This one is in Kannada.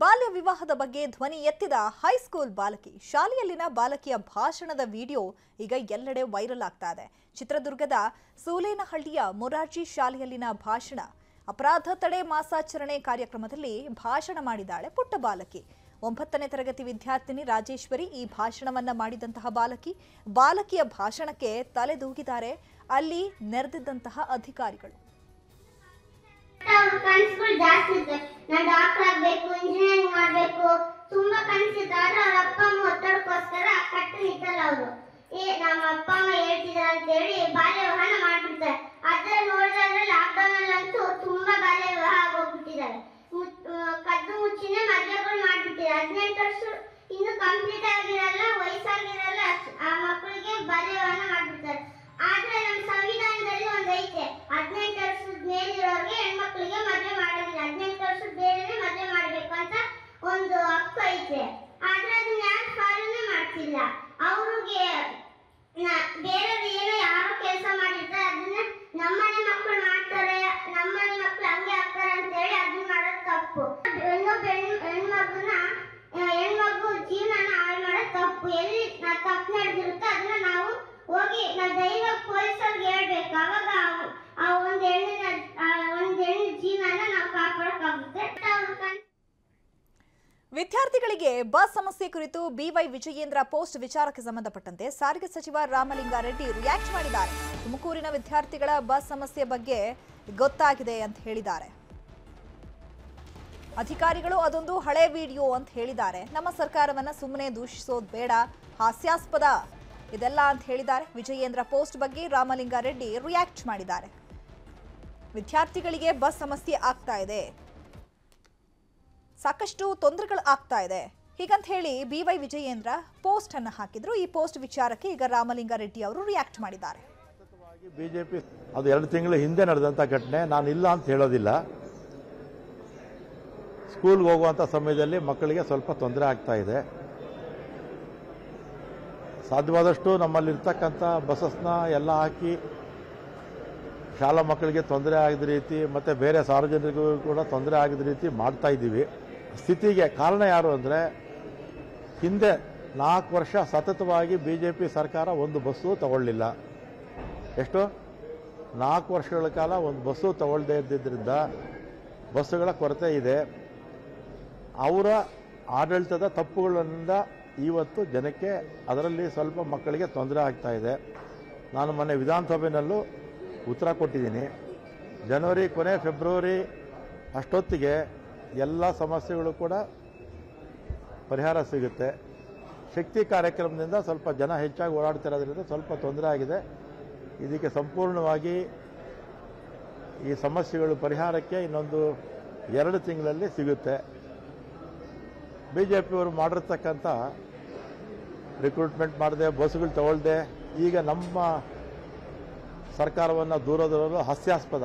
ಬಾಲ್ಯ ವಿವಾಹದ ಬಗ್ಗೆ ಧ್ವನಿ ಎತ್ತಿದ ಹೈಸ್ಕೂಲ್ ಬಾಲಕಿ, ಶಾಲೆಯಲ್ಲಿನ ಬಾಲಕಿಯ ಭಾಷಣದ ವಿಡಿಯೋ ಈಗ ಎಲ್ಲೆಡೆ ವೈರಲ್ ಆಗ್ತಾ ಇದೆ. ಚಿತ್ರದುರ್ಗದ ಸೂಲೇನಹಳ್ಳಿಯ ಮೊರಾರ್ಜಿ ಶಾಲೆಯಲ್ಲಿನ ಭಾಷಣ, ಅಪರಾಧ ತಡೆ ಮಾಸಾಚರಣೆ ಕಾರ್ಯಕ್ರಮದಲ್ಲಿ ಭಾಷಣ ಮಾಡಿದಾಳೆ ಪುಟ್ಟ ಬಾಲಕಿ. ಒಂಬತ್ತನೇ ತರಗತಿ ವಿದ್ಯಾರ್ಥಿನಿ ರಾಜೇಶ್ವರಿ ಈ ಭಾಷಣವನ್ನ ಮಾಡಿದಂತಹ ಬಾಲಕಿ, ಬಾಲಕಿಯ ಭಾಷಣಕ್ಕೆ ತಲೆದೂಗಿದ್ದಾರೆ. ಅಲ್ಲಿ ನೆರೆದಿದ್ದಂತಹ ಅಧಿಕಾರಿಗಳು. ವಿದ್ಯಾರ್ಥಿಗಳಿಗೆ ಬಸ್ ಸಮಸ್ಯೆ ಕುರಿತು ಬಿವೈ ವಿಜಯೇಂದ್ರ ಪೋಸ್ಟ್ ವಿಚಾರಕ್ಕೆ ಸಂಬಂಧಪಟ್ಟಂತೆ ಸಾರಿಗೆ ಸಚಿವ ರಾಮಲಿಂಗಾರೆಡ್ಡಿ ರಿಯಾಕ್ಟ್ ಮಾಡಿದ್ದಾರೆ. ತುಮಕೂರಿನ ವಿದ್ಯಾರ್ಥಿಗಳ ಬಸ್ ಸಮಸ್ಯೆ ಬಗ್ಗೆ ಗೊತ್ತಾಗಿದೆ ಅಂತ ಹೇಳಿದ್ದಾರೆ. ಅಧಿಕಾರಿಗಳು ಅದೊಂದು ಹಳೆ ವಿಡಿಯೋ ಅಂತ ಹೇಳಿದ್ದಾರೆ. ನಮ್ಮ ಸರ್ಕಾರವನ್ನ ಸುಮ್ಮನೆ ದೂಷಿಸೋದು ಬೇಡ, ಹಾಸ್ಯಾಸ್ಪದ ಇದೆಲ್ಲ ಅಂತ ಹೇಳಿದ್ದಾರೆ. ವಿಜಯೇಂದ್ರ ಪೋಸ್ಟ್ ಬಗ್ಗೆ ರಾಮಲಿಂಗಾರೆಡ್ಡಿ ರಿಯಾಕ್ಟ್ ಮಾಡಿದ್ದಾರೆ. ವಿದ್ಯಾರ್ಥಿಗಳಿಗೆ ಬಸ್ ಸಮಸ್ಯೆ ಆಗ್ತಾ ಇದೆ. ಸಾಕಷ್ಟು ತೊಂದರೆಗಳು ಆಗ್ತಾ ಇದೆ. ಹೀಗಂತ ಹೇಳಿ ಬಿ ವೈ ವಿಜಯೇಂದ್ರ ಪೋಸ್ಟ್ ಅನ್ನು ಹಾಕಿದ್ರು. ಈ ಪೋಸ್ಟ್ ವಿಚಾರಕ್ಕೆ ಈಗ ರಾಮಲಿಂಗಾರೆಡ್ಡಿ ಅವರು ರಿಯಾಕ್ಟ್ ಮಾಡಿದ್ದಾರೆ. ಬಿಜೆಪಿ ಅದು ಎರಡು ತಿಂಗಳ ಹಿಂದೆ ನಡೆದಂಥ ಘಟನೆ. ನಾನು ಇಲ್ಲ ಅಂತ ಹೇಳೋದಿಲ್ಲ. ಸ್ಕೂಲ್ಗೆ ಹೋಗುವಂಥ ಸಮಯದಲ್ಲಿ ಮಕ್ಕಳಿಗೆ ಸ್ವಲ್ಪ ತೊಂದರೆ ಆಗ್ತಾ ಇದೆ. ಸಾಧ್ಯವಾದಷ್ಟು ನಮ್ಮಲ್ಲಿರ್ತಕ್ಕಂಥ ಬಸ್ಸಸ್ನ ಎಲ್ಲ ಹಾಕಿ ಶಾಲಾ ಮಕ್ಕಳಿಗೆ ತೊಂದರೆ ಆಗದ ರೀತಿ, ಮತ್ತು ಬೇರೆ ಸಾರ್ವಜನಿಕರಿಗೂ ಕೂಡ ತೊಂದರೆ ಆಗದ ರೀತಿ ಮಾಡ್ತಾ ಇದ್ದೀವಿ. ಸ್ಥಿತಿಗೆ ಕಾರಣ ಯಾರು ಅಂದರೆ ಹಿಂದೆ ನಾಲ್ಕು ವರ್ಷ ಸತತವಾಗಿ ಬಿ ಜೆ ಪಿ ಸರ್ಕಾರ ಒಂದು ಬಸ್ಸು ತಗೊಳ್ಳಿಲ್ಲ. ಎಷ್ಟು? ನಾಲ್ಕು ವರ್ಷಗಳ ಕಾಲ ಒಂದು ಬಸ್ಸು ತಗೊಳ್ಳದೇ ಇದ್ದಿದ್ದರಿಂದ ಬಸ್ಸುಗಳ ಕೊರತೆ ಇದೆ. ಅವರ ಆಡಳಿತದ ತಪ್ಪುಗಳಿಂದ ಇವತ್ತು ಜನಕ್ಕೆ ಅದರಲ್ಲಿ ಸ್ವಲ್ಪ ಮಕ್ಕಳಿಗೆ ತೊಂದರೆ ಆಗ್ತಾ ಇದೆ. ನಾನು ಮೊನ್ನೆ ವಿಧಾನಸಭೆಯಲ್ಲೂ ಉತ್ತರ ಕೊಟ್ಟಿದ್ದೀನಿ. ಜನವರಿ, ಕೊನೆ ಫೆಬ್ರವರಿ ಅಷ್ಟೊತ್ತಿಗೆ ಎಲ್ಲ ಸಮಸ್ಯೆಗಳು ಕೂಡ ಪರಿಹಾರ ಸಿಗುತ್ತೆ. ಶಕ್ತಿ ಕಾರ್ಯಕ್ರಮದಿಂದ ಸ್ವಲ್ಪ ಜನ ಹೆಚ್ಚಾಗಿ ಓಡಾಡ್ತಿರೋದ್ರಿಂದ ಸ್ವಲ್ಪ ತೊಂದರೆ ಆಗಿದೆ. ಇದಕ್ಕೆ ಸಂಪೂರ್ಣವಾಗಿ ಈ ಸಮಸ್ಯೆಗಳು ಪರಿಹಾರಕ್ಕೆ ಇನ್ನೊಂದು ಎರಡು ತಿಂಗಳಲ್ಲಿ ಸಿಗುತ್ತೆ. ಬಿ ಜೆ ಪಿಯವರು ಮಾಡಿರ್ತಕ್ಕಂಥ ರಿಕ್ರೂಟ್ಮೆಂಟ್ ಮಾಡದೆ ಬಸ್ಗಳು ತಗೊಳ್ದೆ, ಈಗ ನಮ್ಮ ಸರ್ಕಾರವನ್ನು ದೂರದರಲ್ಲೂ ಹಾಸ್ಯಾಸ್ಪದ.